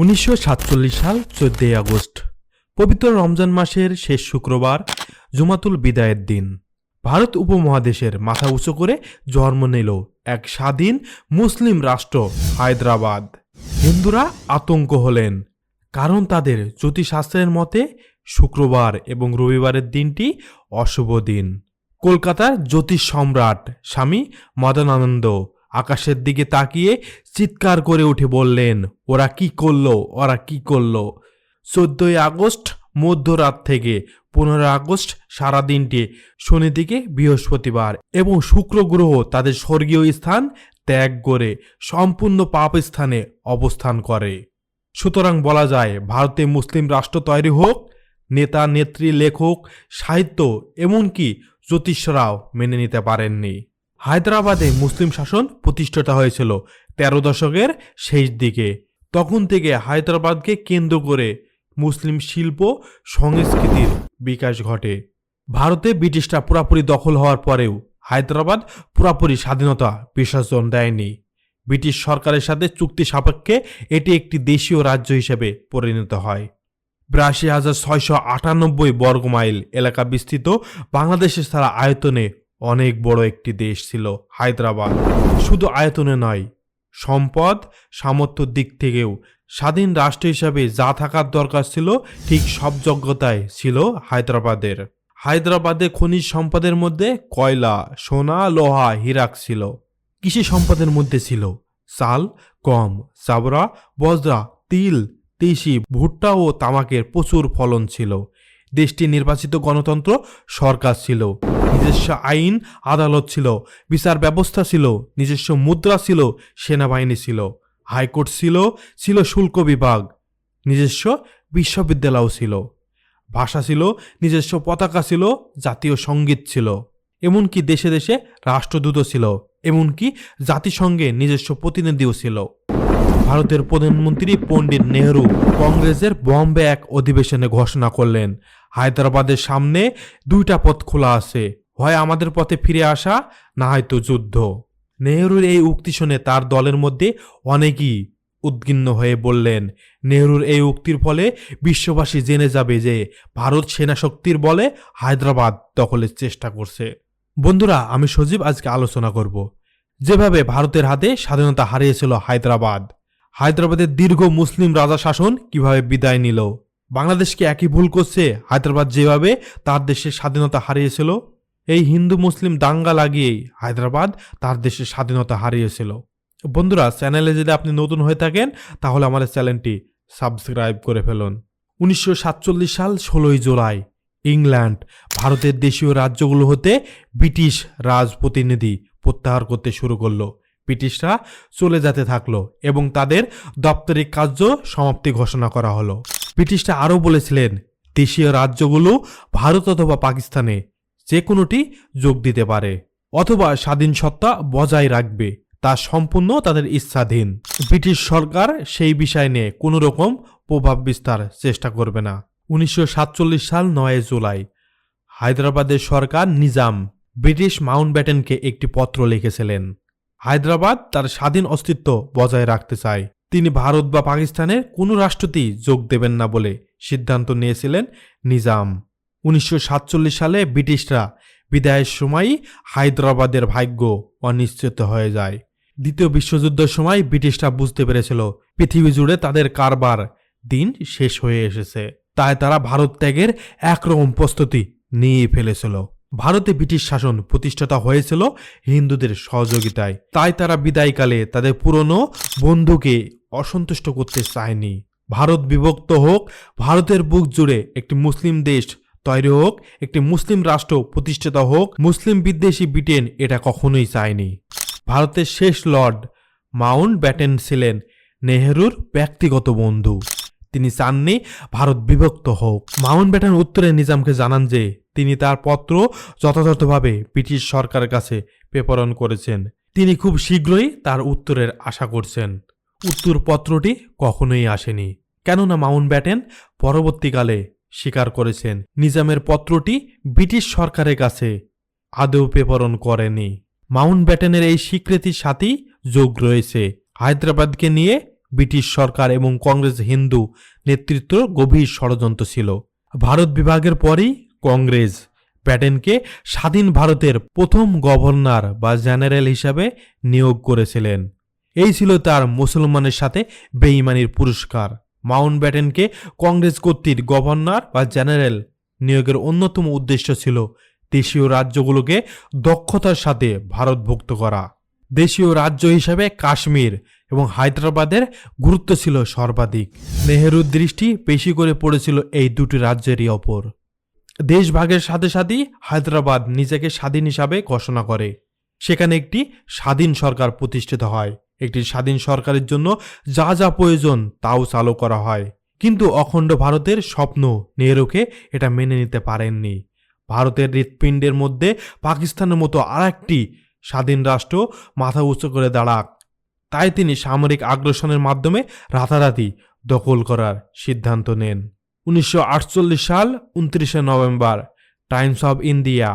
উনিশশো সাতচল্লিশ সাল চোদ্দই আগস্ট, পবিত্র রমজান মাসের শেষ শুক্রবার জুমাতুল বিদায়ের দিন। ভারত উপমহাদেশের মাথা উঁচু করে জন্ম নিল এক স্বাধীন মুসলিম রাষ্ট্র হায়দ্রাবাদ। হিন্দুরা আতঙ্ক হলেন, কারণ তাদের জ্যোতিষশাস্ত্রের মতে শুক্রবার এবং রবিবারের দিনটি অশুভ দিন। কলকাতার জ্যোতিষ সম্রাট স্বামী মদনানন্দ আকাশের দিকে তাকিয়ে চিৎকার করে উঠে বললেন, ওরা কি করল? ওরা কি করল? চোদ্দই আগস্ট, মধ্যরাত থেকে পনেরো আগস্ট সারা দিনটি শনি দিকে বৃহস্পতিবার এবং শুক্র গ্রহ তাদের স্বর্গীয় স্থান ত্যাগ করে সম্পূর্ণ পাপ স্থানে অবস্থান করে। সুতরাং বলা যায়, ভারতে মুসলিম রাষ্ট্র তৈরি হোক, নেতা, নেত্রী, লেখক, সাহিত্য, এমনকি জ্যোতিষরাও মেনে নিতে পারেননি। হায়দ্রাবাদে মুসলিম শাসন প্রতিষ্ঠিত হয়েছিল তেরো দশকের শেষ দিকে। তখন থেকে হায়দ্রাবাদকে কেন্দ্র করে মুসলিম শিল্প সংস্কৃতির বিকাশ ঘটে। ভারতে ব্রিটিশরা পুরাপুরি দখল হওয়ার পরেও হায়দ্রাবাদ পুরাপুরি স্বাধীনতা বিসর্জন দেয়নি। ব্রিটিশ সরকারের সাথে চুক্তি সাপেক্ষে এটি একটি দেশীয় রাজ্য হিসেবে পরিণত হয়। বিরাশি হাজার ছয়শো আটানব্বই বর্গ মাইল এলাকা বিস্তৃত বাংলাদেশের সারা আয়তনে অনেক বড় একটি দেশ ছিল হায়দ্রাবাদ। শুধু আয়তনে নয়, সম্পদ, সামর্থ্যর দিক থেকেও স্বাধীন রাষ্ট্র হিসাবে যা থাকার দরকার ছিল, ঠিক সব যোগ্যতায় ছিল হায়দ্রাবাদের। হায়দ্রাবাদে খনিজ সম্পদের মধ্যে কয়লা, সোনা, লোহা, হীরাক ছিল। কৃষি সম্পদের মধ্যে ছিল চাল, গম চাবড়া বজরা, তিল, তিসি, ভুট্টা ও তামাকের প্রচুর ফলন ছিল। দেশটি নির্বাচিত গণতন্ত্র সরকার ছিল। নিজস্ব আইন আদালত ছিল, বিচার ব্যবস্থা ছিল, নিজস্ব মুদ্রা ছিল, সেনাবাহিনী ছিল, হাইকোর্ট ছিল ছিল শুল্ক বিভাগ, নিজস্ব বিশ্ববিদ্যালয় ছিল, ভাষা ছিল, নিজস্ব পতাকা ছিল, জাতীয় সংগীত ছিল, এমনকি দেশে দেশে রাষ্ট্রদূত ছিল, এমনকি জাতিসংঘে নিজস্ব প্রতিনিধিও ছিল। ভারতের প্রধানমন্ত্রী পণ্ডিত নেহরু কংগ্রেসের বম্বে এক অধিবেশনে ঘোষণা করলেন, হায়দ্রাবাদের সামনে দুইটা পথ খোলা আছে হয় আমাদের পথে ফিরে আসা, না হয়তো যুদ্ধ। নেহরুর এই উক্তি শুনে তার দলের মধ্যে অনেকেই উদ্গিন্ন হয়ে বললেন, নেহরুর এই উক্তির ফলে বিশ্ববাসী জেনে যাবে যে ভারত সেনা শক্তির বলে হায়দ্রাবাদ দখলের চেষ্টা করছে। বন্ধুরা, আমি সজীব আজকে আলোচনা করব। যেভাবে ভারতের হাতে স্বাধীনতা হারিয়েছিল হায়দ্রাবাদ, হায়দ্রাবাদের দীর্ঘ মুসলিম রাজা শাসন কীভাবে বিদায় নিল বাংলাদেশকে একই ভুল করছে, হায়দ্রাবাদ যেভাবে তার দেশের স্বাধীনতা হারিয়েছিল এই হিন্দু মুসলিম দাঙ্গা লাগিয়েই হায়দ্রাবাদ তার দেশের স্বাধীনতা হারিয়েছিল। বন্ধুরা, চ্যানেলে যদি আপনি নতুন হয়ে থাকেন, তাহলে আমাদের চ্যানেলটি সাবস্ক্রাইব করে ফেলুন। উনিশশো সাতচল্লিশ সাল ষোলোই জুলাই, ইংল্যান্ড, ভারতের দেশীয় রাজ্যগুলো হতে ব্রিটিশ রাজ প্রতিনিধি প্রত্যাহার করতে শুরু করল। ব্রিটিশরা চলে যেতে থাকল এবং তাদের দপ্তরিক কার্য সমাপ্তি ঘোষণা করা হলো। ব্রিটিশরা আরও বলেছিলেন, দেশীয় রাজ্যগুলো ভারত অথবা পাকিস্তানে যে কোনোটি যোগ দিতে পারে, অথবা স্বাধীন সত্তা বজায় রাখবে, তা সম্পূর্ণ তাদের ইচ্ছাধীন। ব্রিটিশ সরকার সেই বিষয় নিয়ে কোনো রকম প্রভাব বিস্তার চেষ্টা করবে না। উনিশশো সাতচল্লিশ সাল নয় জুলাই, হায়দ্রাবাদের সরকার নিজাম, ব্রিটিশ মাউন্টব্যাটেনকে একটি পত্র লিখেছিলেন, হায়দ্রাবাদ তার স্বাধীন অস্তিত্ব বজায় রাখতে চায়। তিনি ভারত বা পাকিস্তানের কোনো রাষ্ট্রতেই যোগ দেবেন না বলে সিদ্ধান্ত নিয়েছিলেন নিজাম। উনিশশো সাতচল্লিশ সালে ব্রিটিশরা বিদায়ের সময়ই হায়দ্রাবাদের ভাগ্য অনিশ্চিত হয়ে যায়। দ্বিতীয় বিশ্বযুদ্ধের সময় ব্রিটিশরা বুঝতে পেরেছিল, পৃথিবী জুড়ে তাদের কারবার দিন শেষ হয়ে এসেছে। তাই তারা ভারত ত্যাগের একরকম প্রস্তুতি নিয়ে ফেলেছিল। ভারতে ব্রিটিশ শাসন প্রতিষ্ঠাতা হয়েছিল হিন্দুদের সহযোগিতায়। তাই তারা বিদায়কালে তাদের পুরনো বন্ধুকে অসন্তুষ্ট করতে চায়নি। ভারত বিভক্ত হোক, ভারতের বুক জুড়ে একটি মুসলিম দেশ তৈরি হোক, একটি মুসলিম রাষ্ট্র প্রতিষ্ঠিত হোক, মুসলিম বিদ্বেষী ব্রিটেন এটা কখনোই চায়নি। ভারতের শেষ লর্ড মাউন্ট ব্যাটেন ছিলেন নেহেরুর ব্যক্তিগত বন্ধু। তিনি চাননি ভারত বিভক্ত হোক। মাউন্ট ব্যাটেন উত্তরে নিজামকে জানান যে, তিনি তার পত্র যথাযথভাবে ব্রিটিশ সরকারের কাছে প্রেরণ করেছেন। তিনি খুব শীঘ্রই তার উত্তরের আশা করছেন। উত্তর পত্রটি কখনোই আসেনি। কেননা মাউন্ট ব্যাটেন পরবর্তীকালে স্বীকার করেছেন। নিজামের পত্রটি ব্রিটিশ সরকারের কাছে আদৌ প্রেরণ করেনি। মাউন্ট ব্যাটেনের এই স্বীকৃতির সাথেই যোগ রয়েছে। হায়দ্রাবাদকে নিয়ে ব্রিটিশ সরকার এবং কংগ্রেস হিন্দু নেতৃত্ব গভীর ষড়যন্ত্র ছিল। ভারত বিভাগের পরই কংগ্রেস প্যাটেনকে স্বাধীন ভারতের প্রথম গভর্নর বা জেনারেল হিসাবে নিয়োগ করেছিলেন। এই ছিল তার মুসলমানের সাথে বেইমানির পুরস্কার। মাউন্ট ব্যাটেনকে কংগ্রেস কর্তৃক গভর্নর বা জেনারেল নিয়োগের অন্যতম উদ্দেশ্য ছিল দেশীয় রাজ্যগুলোকে দক্ষতার সাথে ভারতভুক্ত করা। দেশীয় রাজ্য হিসাবে কাশ্মীর এবং হায়দ্রাবাদের গুরুত্ব ছিল সর্বাধিক। নেহেরুর দৃষ্টি বেশি করে পড়েছিল এই দুটি রাজ্যেরই ওপর। দেশ ভাগের সাথে সাথেই হায়দ্রাবাদ নিজেকে স্বাধীন হিসাবে ঘোষণা করে। সেখানে একটি স্বাধীন সরকার প্রতিষ্ঠিত হয়। একটি স্বাধীন সরকারের জন্য যা যা প্রয়োজন তাও চালু করা হয়। কিন্তু অখণ্ড ভারতের স্বপ্ন নেহরুকে এটা মেনে নিতে পারেননি। ভারতের হৃৎপিণ্ডের মধ্যে পাকিস্তানের মতো আর একটি স্বাধীন রাষ্ট্র মাথা উঁচু করে দাঁড়াক। তাই তিনি সামরিক আগ্রাসনের মাধ্যমে রাতারাতি দখল করার সিদ্ধান্ত নেন। উনিশশো আটচল্লিশ সাল, উনত্রিশে নভেম্বর, টাইমস অব ইন্ডিয়া।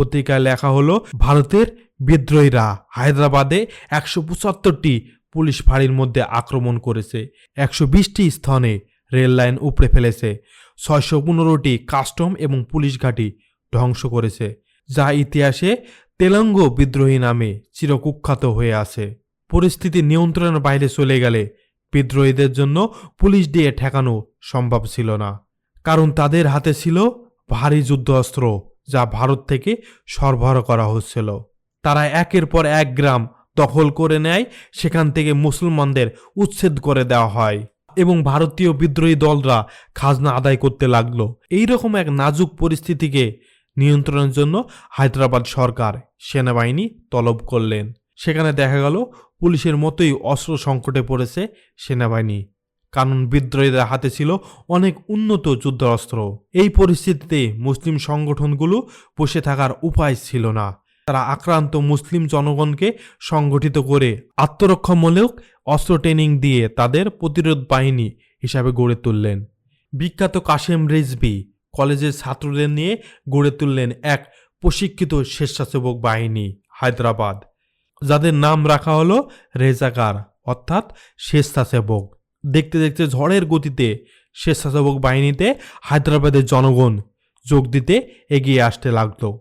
পত্রিকায় লেখা হলো, ভারতের বিদ্রোহীরা হায়দ্রাবাদে একশো পঁচাত্তরটি পুলিশ ফাঁড়ির মধ্যে আক্রমণ করেছে, একশো বিশটি স্থানে রেল লাইন উপড়ে ফেলেছে, ছয়শো পনেরোটি কাস্টম এবং পুলিশ ঘাঁটি ধ্বংস করেছে, যা ইতিহাসে তেলঙ্গ বিদ্রোহী নামে চিরকুখ্যাত হয়ে আছে। পরিস্থিতি নিয়ন্ত্রণের বাইরে চলে গেলে বিদ্রোহীদের জন্য পুলিশ দিয়ে ঠেকানো সম্ভব ছিল না, কারণ তাদের হাতে ছিল ভারী যুদ্ধাস্ত্র যা ভারত থেকে সরবরাহ করা হচ্ছিল। তারা একের পর এক গ্রাম দখল করে নেয়, সেখান থেকে মুসলমানদের উচ্ছেদ করে দেওয়া হয় এবং ভারতীয় বিদ্রোহী দলরা খাজনা আদায় করতে লাগল। এইরকম এক নাজুক পরিস্থিতিকে নিয়ন্ত্রণের জন্য হায়দ্রাবাদ সরকার সেনাবাহিনী তলব করলেন। সেখানে দেখা গেল, পুলিশের মতোই অস্ত্র সংকটে পড়েছে সেনাবাহিনী। কারণ বিদ্রোহীদের হাতে ছিল অনেক উন্নত যুদ্ধাস্ত্র। এই পরিস্থিতিতে মুসলিম সংগঠনগুলো বসে থাকার উপায় ছিল না। তারা আক্রান্ত মুসলিম জনগণকে সংগঠিত করে আত্মরক্ষামূলক অস্ত্র ট্রেনিং দিয়ে তাদের প্রতিরোধ বাহিনী হিসাবে গড়ে তুললেন। বিখ্যাত কাশেম রিজবি কলেজের ছাত্রদের নিয়ে গড়ে তুললেন এক প্রশিক্ষিত স্বেচ্ছাসেবক বাহিনী হায়দ্রাবাদ। যাদের নাম রাখা হলো রেজাকার, অর্থাৎ স্বেচ্ছাসেবক। দেখতে দেখতে ঝড়ের গতিতে স্বেচ্ছাসেবক বাহিনীতে হায়দ্রাবাদের জনগণ যোগ দিতে এগিয়ে আসতে লাগল।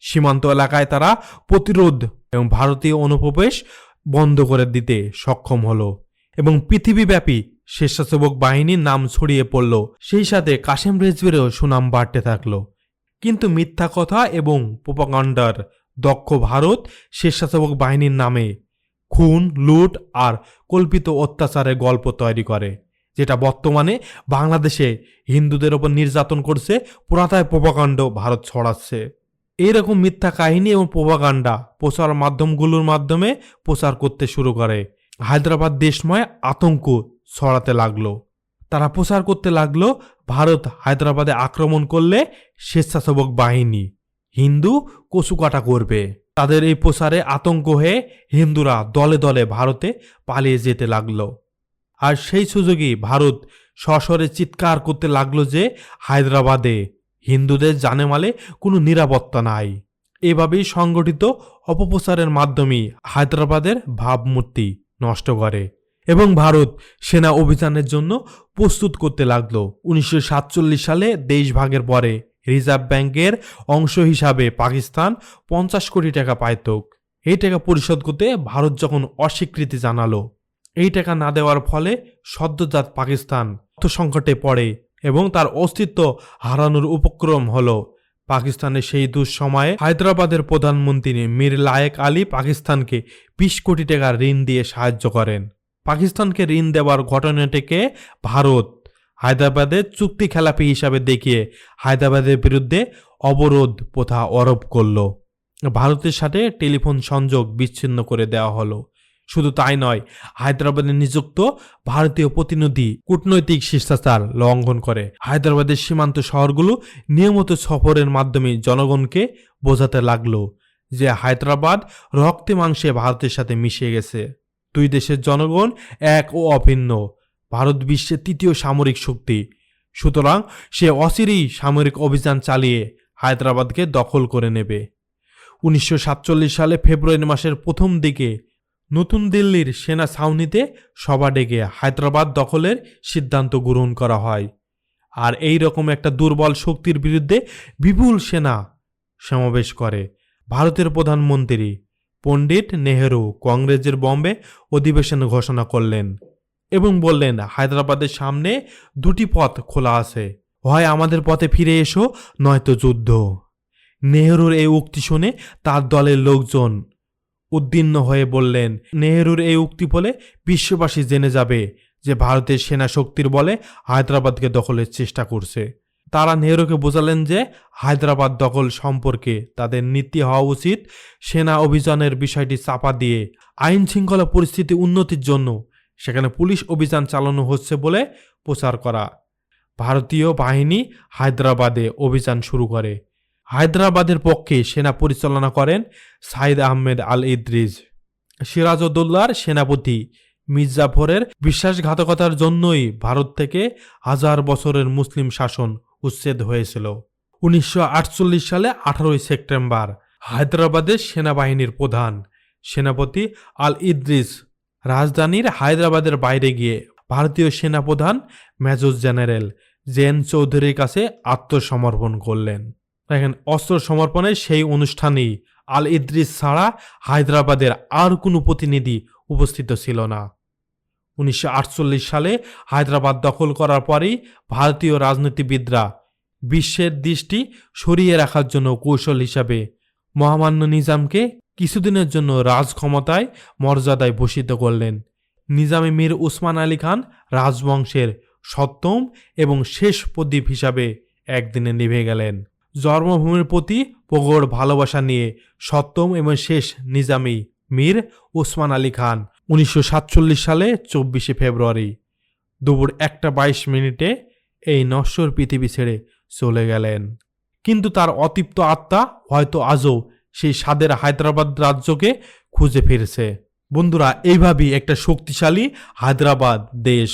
সীমান্ত এলাকায় তারা প্রতিরোধ এবং ভারতীয় অনুপ্রবেশ বন্ধ করে দিতে সক্ষম হলো এবং পৃথিবীব্যাপী স্বেচ্ছাসেবক বাহিনীর নাম ছড়িয়ে পড়ল। সেই সাথে কাশেম রেজবিরও সুনাম বাড়তে থাকল। কিন্তু মিথ্যা কথা এবং প্রোপাগান্ডার দক্ষ ভারত স্বেচ্ছাসেবক বাহিনীর নামে খুন, লুট আর কল্পিত অত্যাচারের গল্প তৈরি করে, যেটা বর্তমানে বাংলাদেশে হিন্দুদের ওপর নির্যাতন করছে, পুরাতায় প্রোপাকাণ্ড ভারত ছড়াচ্ছে। এইরকম মিথ্যা কাহিনী এবং প্রোপাগান্ডা প্রচার মাধ্যমগুলোর মাধ্যমে প্রচার করতে শুরু করে। হায়দ্রাবাদ দেশময় আতঙ্ক ছড়াতে লাগল। তারা প্রচার করতে লাগল, ভারত হায়দ্রাবাদে আক্রমণ করলে স্বেচ্ছাসেবক বাহিনী, হিন্দু কচুকাটা করবে। তাদের এই প্রচারে আতঙ্ক হয়ে হিন্দুরা দলে দলে ভারতে পালিয়ে যেতে লাগল। আর সেই সুযোগেই ভারত সশরে চিৎকার করতে লাগল যে হায়দ্রাবাদে হিন্দুদের জানেমালে কোনো নিরাপত্তা নাই। এভাবেই সংগঠিত অপপ্রচারের মাধ্যমেই হায়দ্রাবাদের ভাবমূর্তি নষ্ট করে এবং ভারত সেনা অভিযানের জন্য প্রস্তুত করতে লাগল। উনিশশো সাতচল্লিশ সালে দেশভাগের পরে রিজার্ভ ব্যাংকের অংশ হিসাবে পাকিস্তান পঞ্চাশ কোটি টাকা পায়তক এই টাকা পরিশোধ করতে ভারত যখন অস্বীকৃতি জানালো, এই টাকা না দেওয়ার ফলে সদ্যজাত পাকিস্তান অর্থ সংকটে পড়ে এবং তার অস্তিত্ব হারানোর উপক্রম হলো। পাকিস্তানের সেই দুঃসময়ে হায়দ্রাবাদের প্রধানমন্ত্রী মীর লায়েক আলী পাকিস্তানকে বিশ কোটি টাকা ঋণ দিয়ে সাহায্য করেন। পাকিস্তানকে ঋণ দেওয়ার ঘটনাটিকে ভারত হায়দ্রাবাদের চুক্তি খেলাপি হিসাবে দেখিয়ে হায়দ্রাবাদের বিরুদ্ধে অবরোধ প্রথা আরোপ করল। ভারতের সাথে টেলিফোন সংযোগ বিচ্ছিন্ন করে দেওয়া হলো। শুধু তাই নয়, হায়দ্রাবাদে নিযুক্ত ভারতীয় প্রতিনিধি কূটনৈতিক শিষ্টাচার লঙ্ঘন করে। হায়দ্রাবাদের সীমান্ত শহরগুলো নিয়মিত সফরের মাধ্যমে জনগণকে বোঝাতে লাগল যে হায়দ্রাবাদ রক্তে মাংসে ভারতের সাথে মিশে গেছে। দুই দেশের জনগণ এক ও অভিন্ন। ভারত বিশ্বের তৃতীয় সামরিক শক্তি। সুতরাং সে অচিরেই সামরিক অভিযান চালিয়ে হায়দ্রাবাদকে দখল করে নেবে। উনিশশো সাতচল্লিশ সালে ফেব্রুয়ারি মাসের প্রথম দিকে নতুন দিল্লির সেনা ছাউনিতে সভা ডেকে হায়দ্রাবাদ দখলের সিদ্ধান্ত গ্রহণ করা হয়। আর এই রকম একটা দুর্বল শক্তির বিরুদ্ধে বিপুল সেনা সমাবেশ করে। ভারতের প্রধানমন্ত্রী পণ্ডিত নেহেরু কংগ্রেসের বম্বে অধিবেশন ঘোষণা করলেন। এবং বললেন, হায়দ্রাবাদের সামনে দুটি পথ খোলা আছে। হয় আমাদের পথে ফিরে এসো, নয়তো যুদ্ধ। নেহেরুর এই উক্তি শুনে তার দলের লোকজন উদ্দীর্ণ হয়ে বললেন, নেহরুর এই উক্তি বলে বিশ্ববাসী জেনে যাবে যে ভারতের সেনা শক্তির বলে হায়দ্রাবাদকে দখলের চেষ্টা করছে। তারা নেহরুকে বোঝালেন যে হায়দ্রাবাদ দখল সম্পর্কে তাদের নীতি হওয়া উচিত। সেনা অভিযানের বিষয়টি চাপা দিয়ে আইন শৃঙ্খলা পরিস্থিতি উন্নতির জন্য সেখানে পুলিশ অভিযান চালানো হচ্ছে বলে প্রচার করা। ভারতীয় বাহিনী হায়দ্রাবাদে অভিযান শুরু করে। হায়দ্রাবাদের পক্ষে সেনা পরিচালনা করেন সাইদ আহমেদ আল ইদ্রিজ সিরাজউদ্দৌলার সেনাপতি মির্জাফরের বিশ্বাসঘাতকতার জন্যই ভারত থেকে হাজার বছরের মুসলিম শাসন উচ্ছেদ হয়েছিল। উনিশশো আটচল্লিশ সালে আঠারোই সেপ্টেম্বর হায়দ্রাবাদের সেনাবাহিনীর প্রধান সেনাপতি আল ইদ্রিস রাজধানীর হায়দ্রাবাদের বাইরে গিয়ে ভারতীয় সেনাপ্রধান মেজর জেনারেল জেন চৌধুরীর কাছে আত্মসমর্পণ করলেন। দেখেন, অস্ত্র সমর্পণের সেই অনুষ্ঠানেই আল ইদ্রিস ছাড়া হায়দ্রাবাদের আর কোনো প্রতিনিধি উপস্থিত ছিল না। উনিশশো আটচল্লিশ সালে হায়দ্রাবাদ দখল করার পরেই ভারতীয় রাজনীতিবিদরা বিশ্বের দৃষ্টি সরিয়ে রাখার জন্য কৌশল হিসাবে মহামান্য নিজামকে কিছুদিনের জন্য রাজক্ষমতায় মর্যাদায় ভূষিত করলেন। নিজামে মীর উসমান আলী খান রাজবংশের সপ্তম এবং শেষ প্রদীপ হিসাবে একদিনে নিভে গেলেন। জন্মভূমির প্রতি প্রগড় ভালোবাসা নিয়ে সপ্তম এবং শেষ নিজামী মীর ওসমান আলী খান উনিশশো সাতচল্লিশ সালে চব্বিশে ফেব্রুয়ারি দুপুর একটা বাইশ মিনিটে এই নশ্বর পৃথিবী ছেড়ে চলে গেলেন। কিন্তু তার অতিপ্ত আত্মা হয়তো আজও সেই স্বাদের হায়দ্রাবাদ রাজ্যকে খুঁজে ফিরছে। বন্ধুরা, এইভাবেই একটা শক্তিশালী হায়দ্রাবাদ দেশ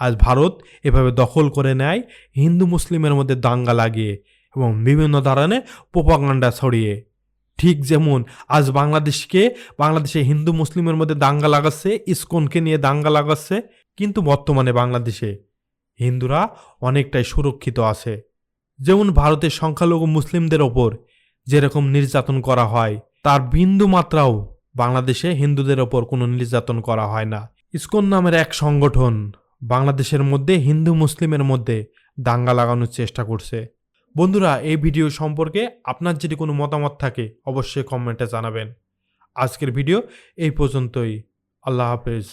আজ ভারত এভাবে দখল করে নেয়, হিন্দু মুসলিমের মধ্যে দাঙ্গা লাগিয়ে এবং বিভিন্ন ধরনের প্রোপাগান্ডা ছড়িয়ে। ঠিক যেমন আজ বাংলাদেশকে, বাংলাদেশে হিন্দু মুসলিমের মধ্যে দাঙ্গা লাগাচ্ছে, ইসকনকে নিয়ে দাঙ্গা লাগাচ্ছে, কিন্তু বর্তমানে বাংলাদেশে হিন্দুরা অনেকটাই সুরক্ষিত আছে। যেমন ভারতের সংখ্যালঘু মুসলিমদের ওপর যেরকম নির্যাতন করা হয়, তার বিন্দু মাত্রাও বাংলাদেশে হিন্দুদের ওপর কোনো নির্যাতন করা হয় না। ইসকন নামের এক সংগঠন বাংলাদেশের মধ্যে হিন্দু মুসলিমের মধ্যে দাঙ্গা লাগানোর চেষ্টা করছে। বন্ধুরা, এই ভিডিও সম্পর্কে আপনার যদি কোনো মতামত থাকে, অবশ্যই কমেন্টে জানাবেন। আজকের ভিডিও এই পর্যন্তই। আল্লাহ হাফেজ।